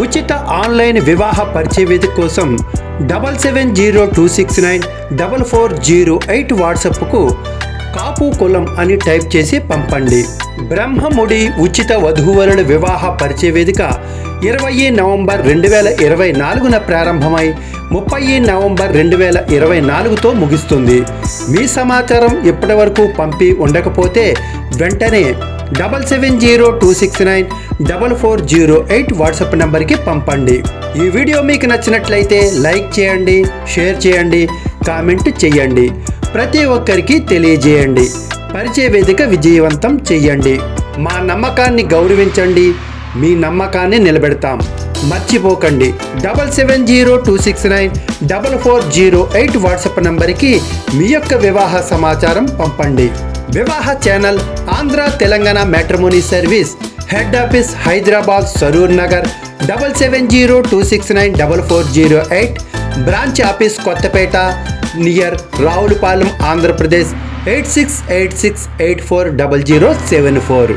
ఉచిత ఆన్లైన్ వివాహ పరిచయ వేదిక కోసం double seven zero two six nine double four zero eight వాట్సాప్కు Kapu కులం అని టైప్ చేసి పంపండి. బ్రహ్మముడి ఉచిత వధూవరుల వివాహ పరిచయ వేదిక ఇరవై నవంబర్ రెండు వేల ఇరవై నాలుగున ప్రారంభమై ముప్పై నవంబర్ రెండు వేల ఇరవై నాలుగుతో ముగుస్తుంది. మీ సమాచారం ఇప్పటి వరకు పంపి ఉండకపోతే వెంటనే double seven zero two six nine double four zero eight WhatsApp నెంబర్కి పంపండి. ఈ వీడియో మీకు నచ్చినట్లయితే లైక్ చేయండి షేర్ చేయండి కామెంట్ చేయండి. ప్రతి ఒక్కరికి తెలియజేయండి. పరిచయ వేదిక విజయవంతం చెయ్యండి మా నమ్మకాన్ని గౌరవించండి. మీ నమ్మకాన్ని నిలబెడతాం. మర్చిపోకండి. Double seven zero two six nine double four zero eight WhatsApp నంబర్కి మీ యొక్క వివాహ సమాచారం పంపండి. వివాహ channel Andhra Telangana matrimony service head office Hyderabad Saroor Nagar double seven zero two six nine double four zero eight branch office Kothapeta near Ravulapalem Andhra Pradesh eight six eight six eight four double zero seven four.